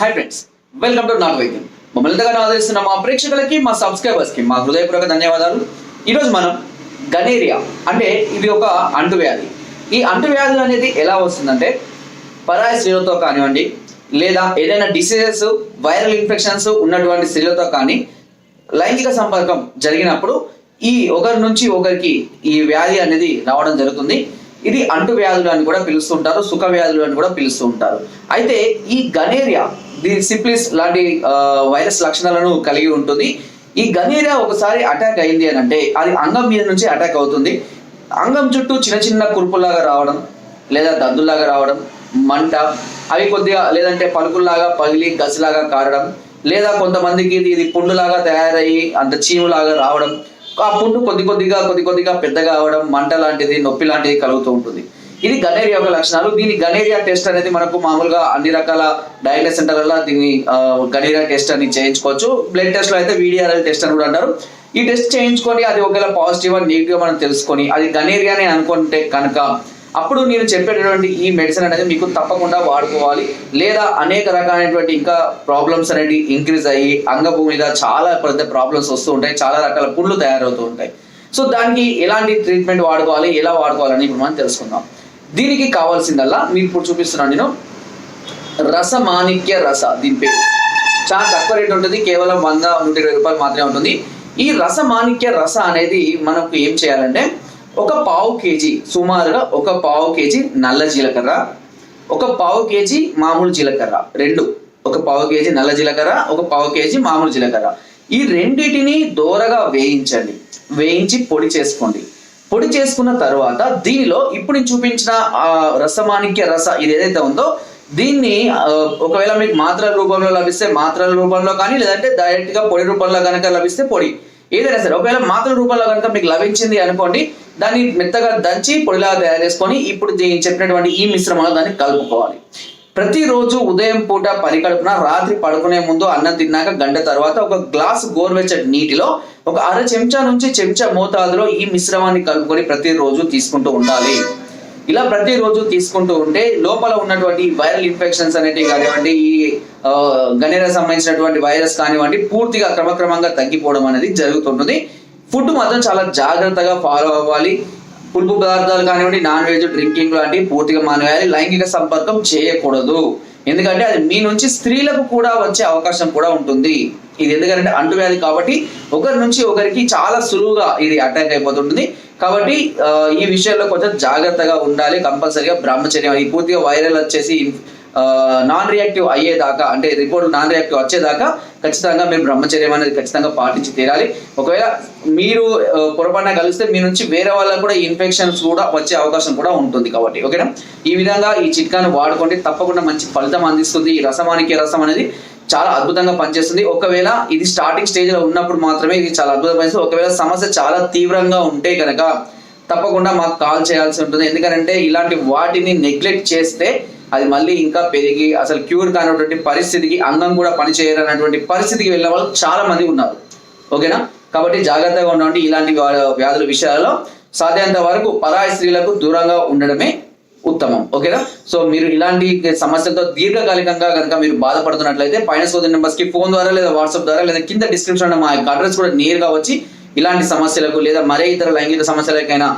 High friends welcome to నాట్ వైద్యం మమ్మల్ని ఎంతగానో ఆదరిస్తున్న మా ప్రేక్షకులకి మా సబ్స్క్రైబర్స్కి మా హృదయపూర్వక ధన్యవాదాలు. ఈరోజు మనం గనేరియా అంటే ఇది ఒక అంటువ్యాధి. ఈ అంటువ్యాధులు అనేది ఎలా వస్తుందంటే పరాయ స్త్రీలతో కానివ్వండి లేదా ఏదైనా డిసీజెస్ వైరల్ ఇన్ఫెక్షన్స్ ఉన్నటువంటి స్త్రీలతో కానీ లైంగిక సంపర్కం జరిగినప్పుడు ఈ ఒకరి నుంచి ఒకరికి ఈ వ్యాధి అనేది రావడం జరుగుతుంది. ఇది అంటు వ్యాధులు అని కూడా పిలుస్తుంటారు సుఖ వ్యాధులు అని కూడా పిలుస్తూ ఉంటారు అయితే ఈ గనేరియా ది సిప్లిస్ లాంటి వైరస్ లక్షణాలను కలిగి ఉంటుంది. ఈ గనేరియా ఒకసారి అటాక్ అయింది అని అంటే అది అంగం మీద నుంచి అటాక్ అవుతుంది. అంగం చుట్టూ చిన్న చిన్న కురుపులాగా రావడం లేదా దద్దులాగా రావడం మంట అవి కొద్దిగా లేదంటే పలుకుల్లాగా పగిలి గసిలాగా కారడం లేదా కొంతమందికి ఇది ఇది పుండులాగా తయారయ్యి అంత చీములాగా రావడం ఆ పుండు కొద్ది కొద్దిగా కొద్ది కొద్దిగా పెద్దగా అవడం మంట లాంటిది నొప్పి లాంటిది కలుగుతూ ఉంటుంది. ఇది గనేరియా యొక్క లక్షణాలు. దీని గనేరియా టెస్ట్ అనేది మనకు మామూలుగా అన్ని రకాల డయాగ్నోస్ సెంటర్లలో దీన్ని గనేరియా టెస్ట్ అని చేయించుకోవచ్చు. బ్లడ్ టెస్ట్లో అయితే వీడిఆర్ఎల్ టెస్ట్ అని కూడా అంటారు. ఈ టెస్ట్ చేయించుకొని అది ఒకవేళ పాజిటివ్ అని నీట్గా మనం తెలుసుకొని అది గనేరియానే అనుకుంటే కనుక అప్పుడు నేను చెప్పేటటువంటి ఈ మెడిసిన్ అనేది మీకు తప్పకుండా వాడుకోవాలి. లేదా అనేక రకాలైనటువంటి ఇంకా ప్రాబ్లమ్స్ అనేవి ఇంక్రీజ్ అయ్యి అంగపు మీద చాలా పెద్ద ప్రాబ్లమ్స్ వస్తూ ఉంటాయి. చాలా రకాల పుండ్లు తయారవుతూ ఉంటాయి. సో దానికి ఎలాంటి ట్రీట్మెంట్ వాడుకోవాలి? ఎలా వాడుకోవాలని ఇప్పుడు మనం తెలుసుకుందాం. దీనికి కావాల్సిందల్లా మీకు ఇప్పుడు చూపిస్తున్నాను నేను. రసమాణిక్య రస దీని పేరు. చాలా తక్కువ రేట్ ఉంటుంది. కేవలం వంద నూట ఇరవై రూపాయలు మాత్రమే ఉంటుంది. ఈ రసమాణిక్య రస అనేది మనకు ఏం చేయాలంటే ఒక పావు కేజీ సుమారుగా ఒక పావు కేజీ నల్ల జీలకర్ర ఒక పావు కేజీ మామూలు జీలకర్ర రెండు. ఒక పావు కేజీ నల్ల జీలకర్ర ఒక పావు కేజీ మామూలు జీలకర్ర. ఈ రెండిటిని దోరగా వేయించండి. వేయించి పొడి చేసుకోండి. పొడి చేసుకున్న తర్వాత దీనిలో ఇప్పుడు నేను చూపించిన ఆ రసమాణిక్య రస ఇది ఏదైతే ఉందో దీన్ని ఒకవేళ మీకు మాత్రల రూపంలో లభిస్తే మాత్రల రూపంలో కానీ లేదంటే డైరెక్ట్గా పొడి రూపంలో కనుక లభిస్తే పొడి. ఏదైనా సరే ఒకవేళ మాత్రల రూపంలో కనుక మీకు లభించింది అనుకోండి దాన్ని మెత్తగా దంచి పొడిలాగా తయారు చేసుకొని ఇప్పుడు దీన్ని చెప్పినటువంటి ఈ మిశ్రమంలో దాన్ని కలుపుకోవాలి. ప్రతిరోజు ఉదయం పూట పరికడుపున రాత్రి పడుకునే ముందు అన్నం తిన్నాక గంట తర్వాత ఒక గ్లాస్ గోరువెచ్చటి నీటిలో ఒక అర చెంచా నుంచి చెంచా మోతాదులో ఈ మిశ్రమాన్ని కలుపుకొని ప్రతిరోజు తీసుకుంటూ ఉండాలి. ఇలా ప్రతిరోజు తీసుకుంటూ ఉంటే లోపల ఉన్నటువంటి వైరల్ ఇన్ఫెక్షన్స్ అనేటివి కానివ్వండి ఈ గనేరా సంబంధించినటువంటి వైరస్ కానివ్వండి పూర్తిగా క్రమక్రమంగా తగ్గిపోవడం అనేది జరుగుతుంటుంది. ఫుడ్ మాత్రం చాలా జాగ్రత్తగా ఫాలో అవ్వాలి. పులుపు పదార్థాలు కానివ్వండి నాన్ వెజ్ డ్రింకింగ్ లాంటివి పూర్తిగా మానేయాలి లైంగిక సంపర్కం చేయకూడదు. ఎందుకంటే అది మీ నుంచి స్త్రీలకు కూడా వచ్చే అవకాశం కూడా ఉంటుంది. ఇది ఎందుకంటే అంటువ్యాధి కాబట్టి ఒకరి నుంచి ఒకరికి చాలా సులువుగా ఇది అటాక్ అయిపోతుంటుంది. కాబట్టి ఈ విషయంలో కొంచెం జాగ్రత్తగా ఉండాలి. కంపల్సరీగా బ్రహ్మచర్యం. ఈ పూర్తిగా వైరల్ వచ్చేసి నాన్ రియాక్టివ్ అయ్యేదాకా అంటే రిపోర్ట్ నాన్ రియాక్టివ్ వచ్చేదాకా ఖచ్చితంగా మీరు బ్రహ్మచర్యం అనేది ఖచ్చితంగా పాటించి తీరాలి. ఒకవేళ మీరు పొరపాటున కలిస్తే మీ నుంచి వేరే వాళ్ళకు కూడా ఇన్ఫెక్షన్స్ కూడా వచ్చే అవకాశం కూడా ఉంటుంది కాబట్టి ఓకేనా? ఈ విధంగా ఈ చిట్కాను వాడుకుంటే తప్పకుండా మంచి ఫలితం అందిస్తుంది. ఈ రసమానికి రసం అనేది చాలా అద్భుతంగా పనిచేస్తుంది. ఒకవేళ ఇది స్టార్టింగ్ స్టేజ్లో ఉన్నప్పుడు మాత్రమే ఇది చాలా అద్భుతంగా పనిచేస్తుంది. ఒకవేళ సమస్య చాలా తీవ్రంగా ఉంటే కనుక తప్పకుండా మాకు కాల్ చేయాల్సి ఉంటుంది. ఎందుకంటే ఇలాంటి వాటిని నెగ్లెక్ట్ చేస్తే అది మళ్ళీ ఇంకా పెరిగి అసలు క్యూర్ కానటువంటి పరిస్థితికి అంగం కూడా పనిచేయాలన్నటువంటి పరిస్థితికి వెళ్ళిన వాళ్ళు చాలా మంది ఉన్నారు. ఓకేనా? కాబట్టి జాగ్రత్తగా ఉండండి ఇలాంటి వ్యాధుల విషయాలలో. సాధ్యంత వరకు పరాయి స్త్రీలకు దూరంగా ఉండడమే ఉత్తమం. ఓకేనా? సో మీరు ఇలాంటి సమస్యలతో దీర్ఘకాలికంగా కనుక మీరు బాధపడుతున్నట్లయితే పైన సోదరి నెంబర్స్కి ఫోన్ ద్వారా లేదా వాట్సాప్ ద్వారా లేదా కింద డిస్క్రిప్షన్ మా యొక్క అడ్రస్ కూడా నేరుగా వచ్చి ఇలాంటి సమస్యలకు లేదా మరే ఇతర లైంగిక సమస్యలకైనా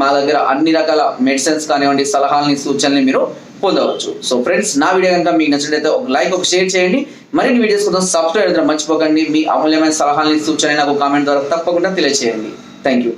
మా దగ్గర అన్ని రకాల మెడిసిన్స్ కానివ్వండి సలహాలని సూచనలు మీరు పొందవచ్చు. సో ఫ్రెండ్స్ నా వీడియో కనుక మీకు నచ్చినట్లయితే ఒక లైక్ ఒక షేర్ చేయండి. మరిన్ని వీడియోస్ కోసం సబ్స్క్రైబ్ అయితే మర్చిపోకండి. మీ అమూల్యమైన సలహాలని సూచనలు నాకు కామెంట్ ద్వారా తప్పకుండా తెలియజేయండి థ్యాంక్ యూ